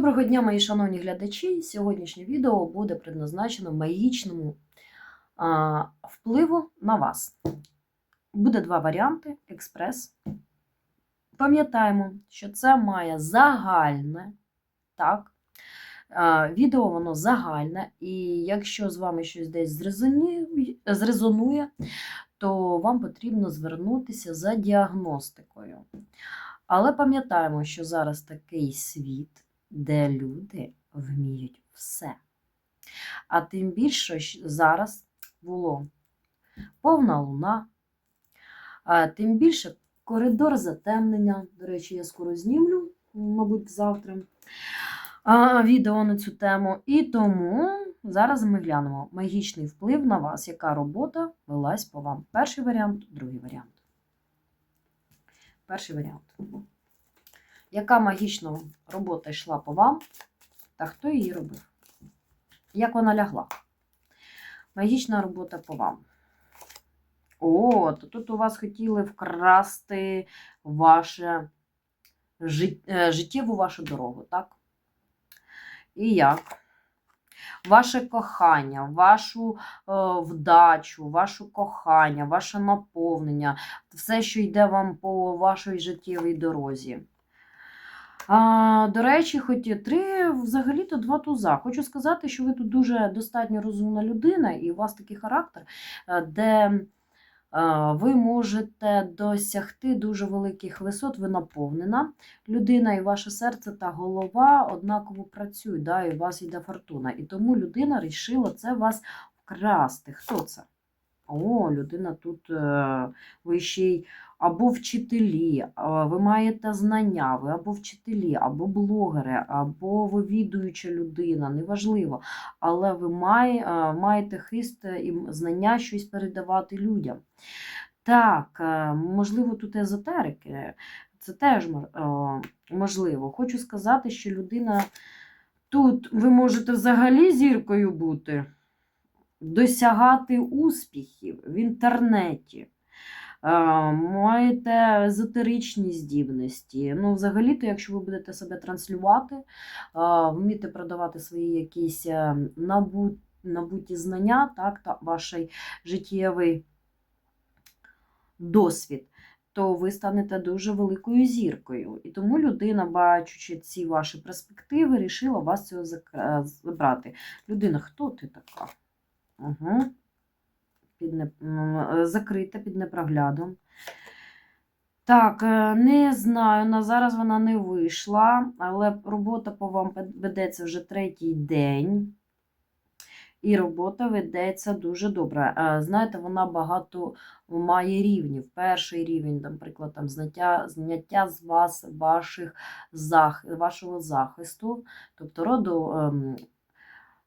Доброго дня, мої шановні глядачі. Сьогоднішнє відео буде предназначено магічному а, впливу на вас. Буде два варіанти: експрес. Пам'ятаємо, що це має загальне, так, а, відео воно загальне, і якщо з вами щось десь зрезонує, то вам потрібно звернутися за діагностикою. Але пам'ятаємо, що зараз такий світ, де люди вміють все. А тим більше зараз було повна луна, а тим більше коридор затемнення. До речі, я скоро знімлю, мабуть, завтра а, відео на цю тему. І тому зараз ми глянемо магічний вплив на вас, яка робота велась по вам. Перший варіант, другий варіант. Перший варіант. Яка магічна робота йшла по вам, та хто її робив? Як вона лягла? Магічна робота по вам. О, то тут у вас хотіли вкрасти ваше е, життєву вашу дорогу, так? І як? Ваше кохання, вашу е, вдачу, вашу кохання, ваше наповнення, все, що йде вам по вашій життєвій дорозі. А, До речі, хоч три, взагалі-то два туза. Хочу сказати, що ви тут дуже достатньо розумна людина, і у вас такий характер, е, де е, ви можете досягти дуже великих висот, ви наповнена людина, і ваше серце та голова однаково працюють, да, і у вас йде фортуна. І тому людина вирішила це вас вкрасти. Хто це? О, людина тут, е, ви ще й або вчителі, ви маєте знання, ви або вчителі, або блогери, або вивідуюча людина, неважливо. Але ви має, маєте хист і знання щось передавати людям. Так, е, можливо, тут езотерики, це теж е, можливо. Хочу сказати, що людина тут ви можете взагалі зіркою бути, досягати успіхів в інтернеті. Е, Маєте езотеричні здібності. Ну, взагалі-то, якщо ви будете себе транслювати, е, вміти продавати свої якісь е, набуті знання, так, та ваш життєвий досвід, то ви станете дуже великою зіркою. І тому людина, бачучи ці ваші перспективи, вирішила вас цього забрати. Людина, хто ти така? Угу. Під не... е, Закрита під непроглядом. Так, е, не знаю, на зараз вона не вийшла, але робота по вам ведеться вже третій день. І робота ведеться дуже добре. Е, Знаєте, вона багато має рівнів. Перший рівень, наприклад, там зняття, зняття з вас ваших вашого захисту, тобто роду, ем,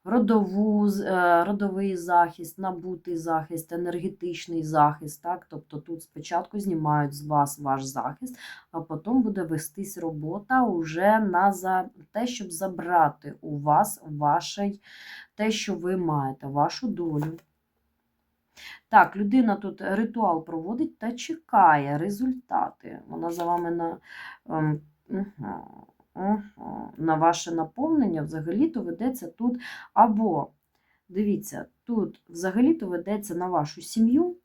родову, е, родовий захист, набутий захист, енергетичний захист. Так? Тобто тут спочатку знімають з вас ваш захист, а потім буде вестись робота уже на за те, щоб забрати у вас вашей, те, що ви маєте, вашу долю. Так, людина тут ритуал проводить та чекає результати. Вона за вами на, мгм, на ваше наповнення взагалі-то ведеться тут. Або, дивіться, тут взагалі-то ведеться на вашу сім'ю.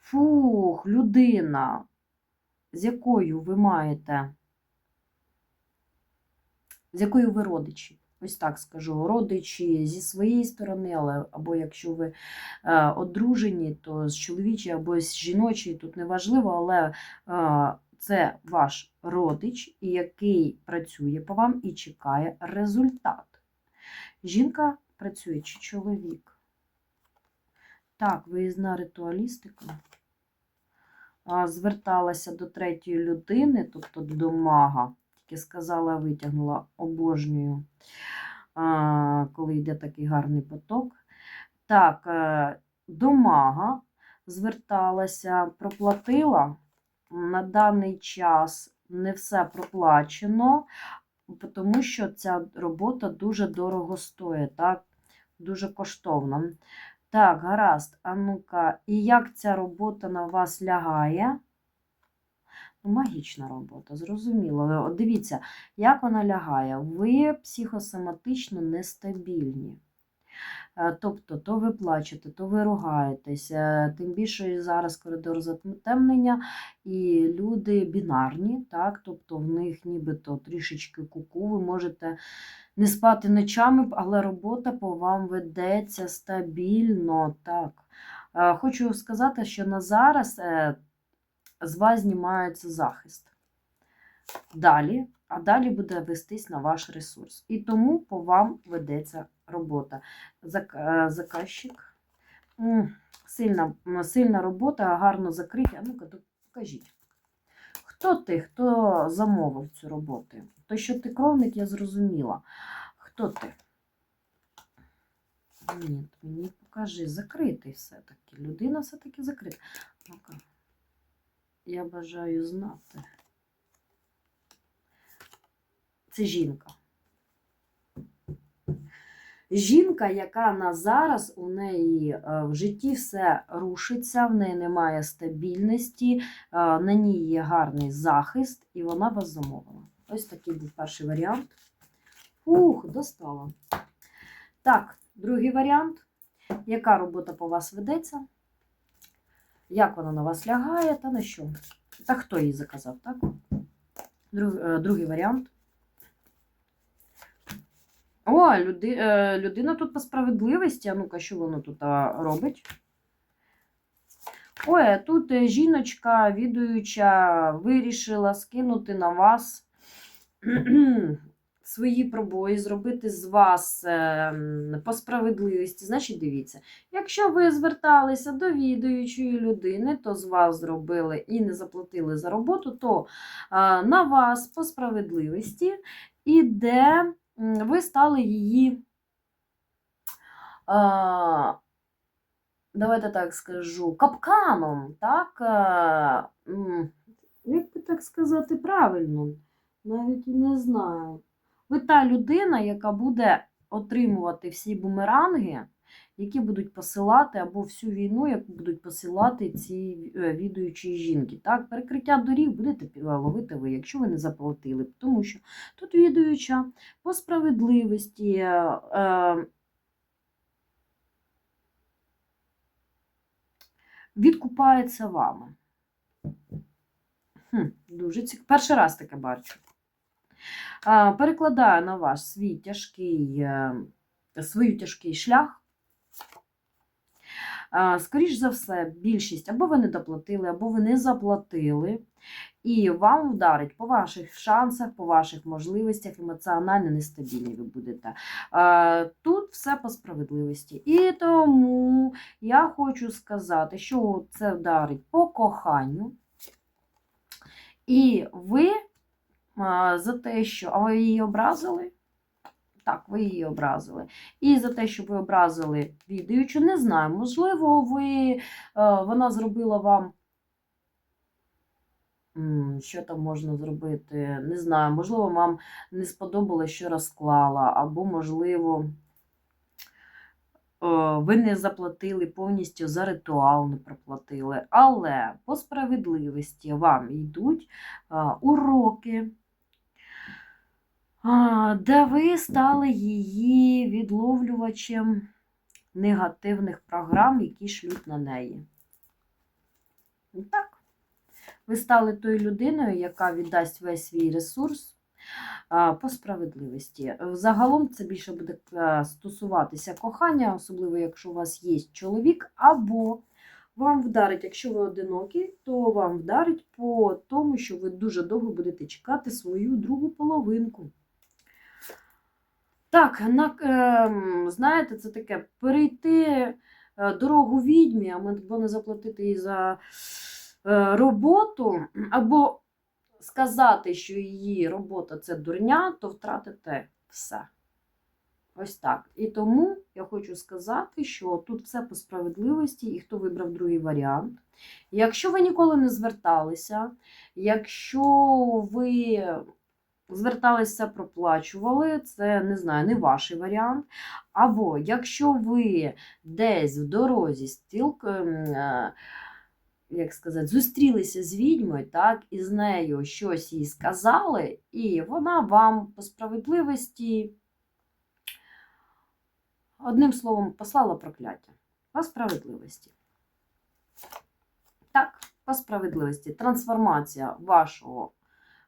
Фух, людина, з якою ви маєте, з якою ви родичі. Ось так скажу, родичі зі своєї сторони, але або якщо ви е, одружені, то з чоловічої або з жіночої, тут не важливо, але е, це ваш родич, який працює по вам і чекає результат. Жінка працює чи чоловік? Так, виїзна ритуалістика. Зверталася до третьої людини, тобто до мага. Тільки сказала, витягнула обожнюю, коли йде такий гарний поток. Так, е, до мага зверталася, проплатила. На даний час не все проплачено, тому що ця робота дуже дорого стоїть, так? дуже коштовна. Так, гаразд, а ну-ка, і як ця робота на вас лягає? Ну, магічна робота, зрозуміло. Дивіться, як вона лягає. Ви психосоматично нестабільні. Е, Тобто, то ви плачете, то ви ругаєтесь. е, Тим більше зараз коридор затемнення, і люди бінарні, так? тобто в них нібито трішечки куку, ви можете не спати ночами, але робота по вам ведеться стабільно. так. Е, Хочу сказати, що на зараз е, з вас знімається захист. Далі, а далі буде вестись на ваш ресурс. І тому по вам ведеться робота. Е, Заказчик. Сильна, сильна робота, гарно закриття. Ну-ка, покажіть. Хто ти, хто замовив цю роботу? То, що ти кровник, я зрозуміла. Хто ти? Ні, мені покажи, закритий все-таки. Людина все-таки закрита. Ну-ка. Я бажаю знати. Це жінка. Жінка, яка на зараз у неї е, в житті все рушиться, в неї немає стабільності, е, на ній є гарний захист, і вона вас замовила. Ось такий був перший варіант. Ух, достала. Так, другий варіант. Яка робота по вас ведеться? Як вона на вас лягає, та на що? Та хто її заказав, так? Друг, е, другий варіант. О, люди, е, людина тут по справедливості. А ну-ка, що воно тут робить? Ой, тут е, жіночка, відуюча, вирішила скинути на вас свої пробої, зробити з вас е, по справедливості. Значить, дивіться, якщо ви зверталися до відуючої людини, то з вас зробили і не заплатили за роботу, то на вас по справедливості іде ви стали її, а, давайте так скажу, капканом, так? м, Як би так сказати правильно? Навіть і не знаю. Ви та людина, яка буде отримувати всі бумеранги, які будуть посилати, або всю війну, яку будуть посилати ці е, відуючі жінки. Так, перекриття доріг будете ловити ви, якщо ви не заплатили. Тому що тут відуюча по справедливості. е, е, Відкупається вами. Хм, дуже цікаво. Перший раз таке бачу. А, перекладає на вас свій тяжкий, е, свій тяжкий шлях. Скоріш за все, більшість або ви не доплатили, або ви не заплатили, і вам вдарить по ваших шансах, по ваших можливостях, емоціонально нестабільні ви будете. Тут все по справедливості. І тому я хочу сказати, що це вдарить по коханню. І ви за те, що а ви її образили. Так, ви її образили. І за те, що ви образили відаючу, не знаю, можливо, ви, е, вона зробила вам. Що там можна зробити? Не знаю, можливо, вам не сподобалось, що розклала, або, можливо, е, ви не заплатили повністю за ритуал, не проплатили. Але по справедливості вам йдуть е, уроки, де ви стали її відловлювачем негативних програм, які шлють на неї. Ну, Так. Ви стали тою людиною, яка віддасть весь свій ресурс по справедливості. Загалом це більше буде е, стосуватися кохання, особливо якщо у вас є чоловік, або вам вдарить, якщо ви одинокі, то вам вдарить по тому, що ви дуже довго будете чекати свою другу половинку. Так, на, ем, знаєте, це таке перейти е, дорогу відьмі, або не заплатити їй за е, роботу, або сказати, що її робота це дурня, то втратите все. Ось так. І тому я хочу сказати, що тут все по справедливості, і хто вибрав другий варіант. Якщо ви ніколи не зверталися, якщо ви зверталися, проплачували, це не знаю, не ваш варіант. Або якщо ви десь в дорозі стілк, ем, е, як сказати, зустрілися з відьмою, так, і з нею щось їй сказали, і вона вам по справедливості, одним словом, послала прокляття. По справедливості. Так, по справедливості. Трансформація вашого,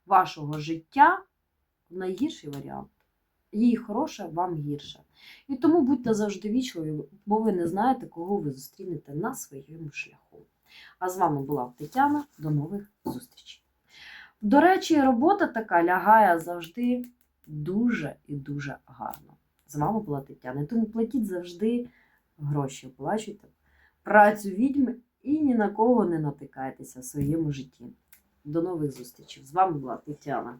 вашого життя найгірший варіант. Їй хороше, вам гірше. І тому будьте завжди вічливі, бо ви не знаєте, кого ви зустрінете на своєму шляху. А з вами була Тетяна. До нових зустрічей. До речі, робота така лягає завжди дуже і дуже гарно. З вами була Тетяна. Тому платіть завжди гроші, оплачуйте працю відьми і ні на кого не натикайтеся в своєму житті. До нових зустрічей. З вами була Тетяна.